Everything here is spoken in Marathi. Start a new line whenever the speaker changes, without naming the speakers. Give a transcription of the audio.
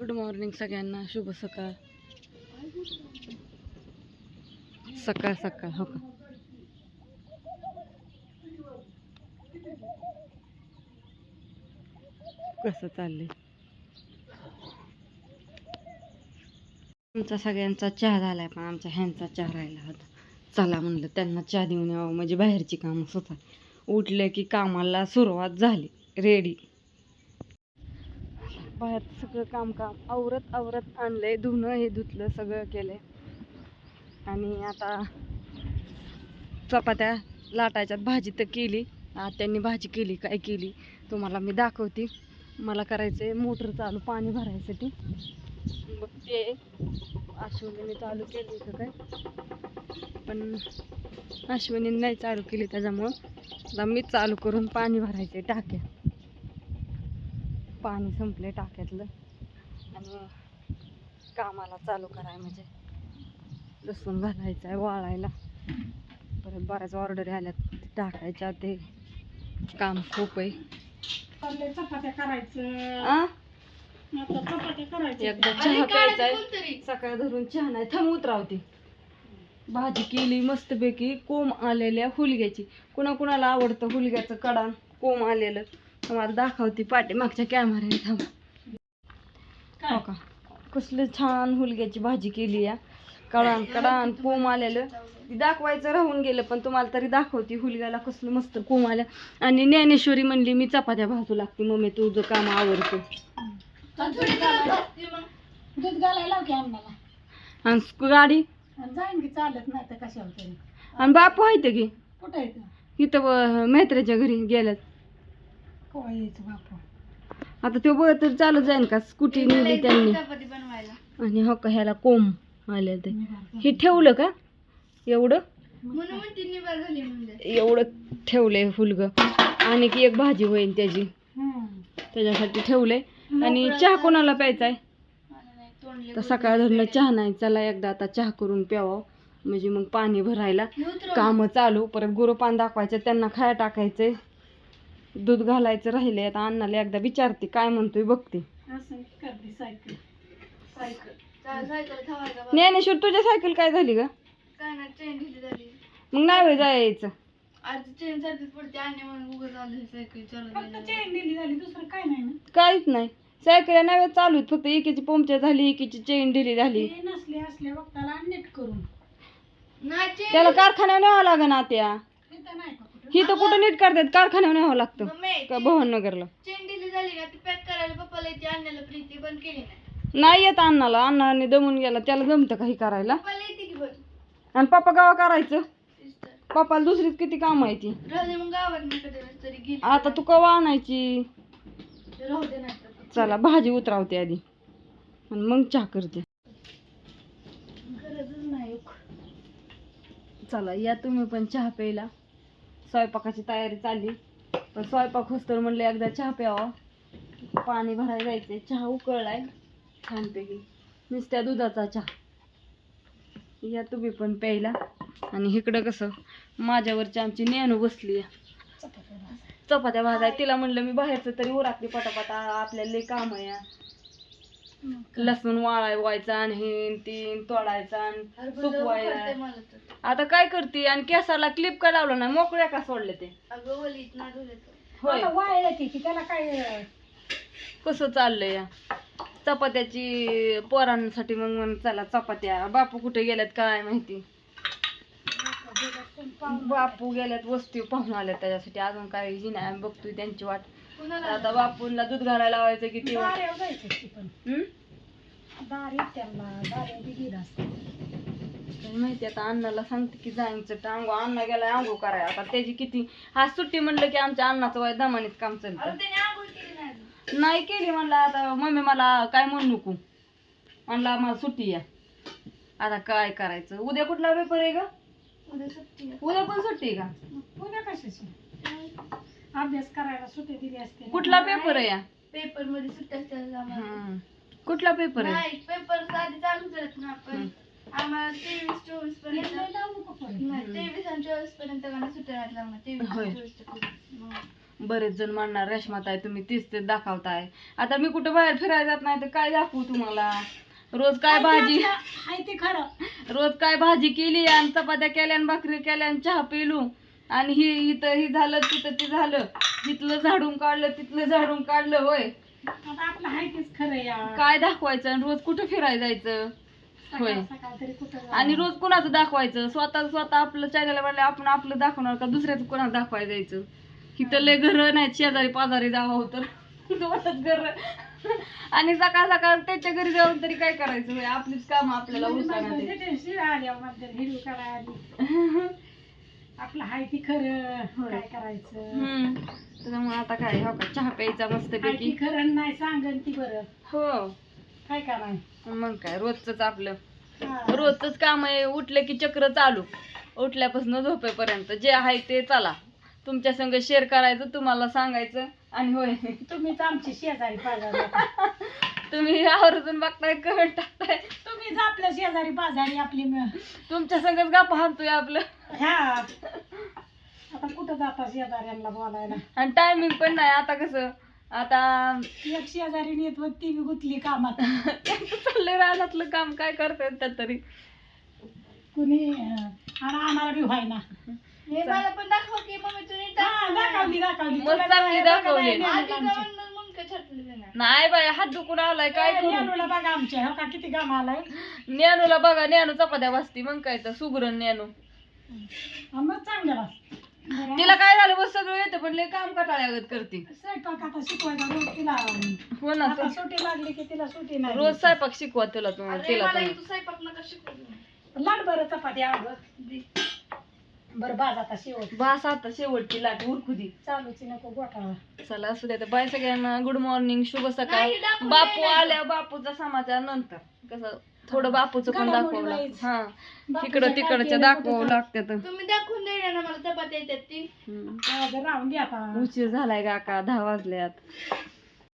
गुड मॉर्निंग सगळ्यांना. शुभ सकाळ. सकाळ सकाळ हो का? कसं चाललंय? आमचा सगळ्यांचा चहा झालाय पण आमच्या ह्यांचा चहा राहिला होता. चला म्हणलं त्यांना चहा देऊन यावं. म्हणजे बाहेरची कामं स्वतः. उठले की कामाला सुरुवात झाली. रेडी बाहेर सगळं काम काम आवरत आवरत आणलंय धुणं हे धुतलं सगळं केलंय. आणि आता चपात्या लाटायच्यात भाजी तर केली. त्यांनी भाजी केली काय केली तुम्हाला मी दाखवते. मला करायचंय मोटर चालू पाणी भरायसाठी. बघते अश्विनीने चालू केली का काय. पण अश्विनीने नाही चालू केली त्याच्यामुळं. आता मी चालू करून पाणी भरायचे टाक्या. पाणी संपले टाक्यातलं. आणि कामाला चालू कराय म्हणजे लसूण घालायचं आहे वाळायला. परत बऱ्याच ऑर्डरी आल्यात टाकायच्या ते काम खूप आहे
चाललंय चपात्या करायचं.
आ?
आता चपात्या करायचं
एकदा चहा प्यायचा आहे सकाळ धरून चहा नाही थांब उतरावते. भाजी केली मस्तपैकी कोंब आलेल्या हुलग्याची. कुणा कुणाला आवडतं हुलग्याचं कडान कोंब आलेलं. तुम्हाला दाखवते पाठी मागच्या कॅमेऱ्याने थांब. हो का? कसलं छान हुलग्याची भाजी केली या. कडान कडान कोंब आलेलं. दाखवायचं राहून गेलं पण तुम्हाला तरी दाखवते हुलग्याला कसलं मस्त कोंब आलं. आणि ज्ञानेश्वरी म्हणली मी चपात्या भाजू लागते मम्मी तुझं काम आवडतं.
दूध घालायला लाव की आम्हाला.
आणि स्कू- गाडी?
आणि जाईन की चालत नाही तर कशावर तरी.
आणि बापू आहेत की?
कुठं
इथं मैत्र्याच्या घरी गेल्यात.
कवा यायचं बापू.
आता तो बघ तर चालत जाईन का? स्कूटी नेली त्यांनी. आणि हो का ह्याला कोंब आले ते. हे ठेवलं का? एवढं? एवढं ठेवलंय फुलग. आणि की एक भाजी होईल त्याची. त्याच्यासाठी ठेवलंय. आणि चहा कोणाला प्यायचा आहे तर सकाळ धरणं चहा नाही. चला एकदा आता चहा करून प्यावं. म्हणजे मग पाणी भरायला. कामं चालू. परत गुरुपान दाखवायचं. त्यांना खाया टाकायचंय. दूध घालायचं राहिले आता अण्णाला एकदा विचारते काय म्हणतोय बघते.
असं करते सायकल सायकल.
ज्ञानेश्वर तुझ्या सायकल काय झाली का मग नाही जायचं
फक्त चेन दिली झाली दुसरं काय नाही ना.
काहीच नाही. सायकल नव्या चालू आहेत फक्त एकीची पंक्चर झाली एकीची चेन दिली झाली.
ते नसले असले वक्ताला नीट करून.
त्याला कारखान्यावर न्यावं लागेल ना त्या. ही तर कुठं नीट करतात? कारखान्यावर न्यावं लागतं. का नाही. येत अण्णाला. अण्णाने दमून गेला त्याला जमतं काही करायला? आणि पप्पा गावा करायचं? पप्पाला दुसरीच किती काम आहे ती? आता तू कवा आणायची? चला भाजी उतरावते आधी. आणि मग चहा करते. चला या तुम्ही पण चहा प्यायला. स्वयंपाकाची तयारी चालली. पण स्वयंपाक होस्तर म्हणलं एकदा चहा प्यावा. पाणी भरायला जायचंय. चहा उकळलाय. छानपैकी. नुसत्या दुधाचा चहा. या तुम्ही पण प्यायला. आणि इकडं कसं माझ्यावरची आमची नेणू बसली आहे. चपात्या भाजाय तिला म्हणलं मी बाहेरचं तरी उरातली पटापटा. आपल्याला काम आहे. लसूण वाळवायचा आणि हे तीन तोडायचा आणि सुकवायला. आता काय करते? आणि केसाला क्लिप काय लावलं नाही? मोकळ्या का सोडले ते? होय.
आता वाळलं की की त्याला काय अं,
कसं चाललंय? या चपात्याची पोरांसाठी मग म्हण चला चपात्या. बापू कुठे गेल्यात काय माहिती? बापू गेल्यात वस्ती पाहून आल्यात त्याच्यासाठी. अजून काही जी नाही आम्ही बघतोय त्यांची वाट. आता बापूंला दूध घालायला लावायचं किती
जायचं की पण.
हम्म?
दार त्यांना दाऱ्या बिगीर असते
काय माहिती आता अण्णाला सांगते की जायचं टांगो अण्णा गेलाय आंघोळ कराय आता त्याची किती हा सुट्टी म्हणलं की आमच्या अण्णाचं वय दमानीत काम चालतं. नाही केली म्हणलं आता मम्मी मला काय म्हणू नको. म्हणला मला सुट्टी आहे. आता काय करायचं? उद्या कुठला पेपर आहे का उद्या पण सुट्टी आहे का?
पुण्या कशाची? अभ्यास करायला सुट्टी दिली असते ना.
कुठला पेपर आहे या
पेपरमध्ये सुट्ट्या असतात आम्हाला.
कुठला पेपर आहे
नाही पेपर आधी चालू करत ना पण
हम्म.
आम्हाला तेवीस चोवीसपर्यंत
लय लावू नको पण.
नाही तेवीस आणि चोवीसपर्यंत मला सुट्ट्या राहत लागणार तेवीस
होय.
आणि चोवीस च्या पुढे. मग
बरेच जण म्हणणार रेशमाताई तुम्ही तीच तेच दाखवताय आता मी कुठं बाहेर फिरायला जात नाही तर काय दाखवू तुम्हाला रोज काय भाजी
हाय ते खरं
रोज काय भाजी केली आणि चपात्या केल्या आणि भाकरी केल्या आणि चहा पिलू आणि ही इथं ही झालं तिथं ते झालं. तिथलं झाडून काढलं तिथलं झाडून काढलं होय.
आता आपलं हाय तेच खरं या
काय दाखवायचं? आणि रोज कुठं फिरायला जायचं? होय.
सकाळ सकाळ तरी कुठं जावं?
आणि रोज कुणाचं दाखवायचं? स्वतः स्वतः आपलं चॅनल म्हणलं आपण आपलं दाखवणार का दुसऱ्याचं कोणाला दाखवायला जायचं? इथं लय घर नाही शेजारी पाजारी जावं तर दोनच घर. आणि सकाळ सकाळ त्याच्या घरी जाऊन तरी काय करायचं? होय आपलीच काम आपल्याला
म्हणजे हिरवी आली. आपलं हाय ती खरं.
होय.
काय करायचं?
हम्म. त्याच्यामुळे आता काय हो का? चहा प्यायचा
हाय
मस्तपैकी
ती खरं नाही सांगन ती बरं.
हो.
काय करायचं
मग काय रोजच आपलं.
हा.
रोजच काम आहे उठले की चक्र चालू. उठल्यापासून झोपेपर्यंत. जे आहे ते चला. तुमच्या संग शेअर करायचं तुम्हाला सांगायचं आणि होय.
तुम्हीच आमची शेजारी पाजारी.
तुम्ही आवर्जून बघताय कमेंट टाकताय
तुम्हीच आपल्या शेजारी पाजारी आपली म-
तुमच्या संगच गप्पा हाणतोय आपलं
ह्या आता कुठं जाता शेजाऱ्यांना बोलायला
आणि टायमिंग पण नाही आता कसं आता
एक शेजारी नेत होती ती बी गुतली कामात
चाललंय रानातलं काम काय करतायत त्या तरी
कुणी अं, आणि आम्हाला बी व्हायना
हे मला पण दाखवा की मम्मी तुम्ही
हा, दाखवली दाखवली
मस्त दाखवली.
आधी. जाऊन नाही
बाय हात दुखून आलाय काय करू?
नेनूला बघा आमच्या हो का? किती गाम आलाय.
ज्ञानूला बघा ज्ञानू चपात्या बसती मग काय तर सुगरण
हा, मग चांगलं.
तिला काय झालं बस सगळं येतं पण लय काम कटाळ्यागत करते.
स्वयंपाक आता शिकवायचा रोज तिला
हो ना
आता सुट्टी लागली की तिला सुट्टी नाही
रोज स्वयंपाक शिकवा तुला तुम्हाला तिला तुम्ही
तू स्वयंपाक नका शिकवू.
लाट बरं चपाती अगं
दे.
बरं बाज आता शेवट
बास आता शेवटची लाट उरकुदी
चालूची नको गोठा
चला असू द्या बाय सगळ्यांना गुड मॉर्निंग शुभ सकाळ.
नाही, दाखवून
बापू
द्यायला
आल्या बापूचा समाचार नंतर. कसं थोडं बापूचं पण
घडामोडी
दाखवलं
वाईज.
हा. इकडं तिकडच्या दाखवावं
कुठं?
लागतात
तुम्ही दाखवून द्यायला ना मला चपात्या येतात ती.
हम्म.
काय? राहून द्या आता.
उशीर झालाय काका दहा वाजल्यात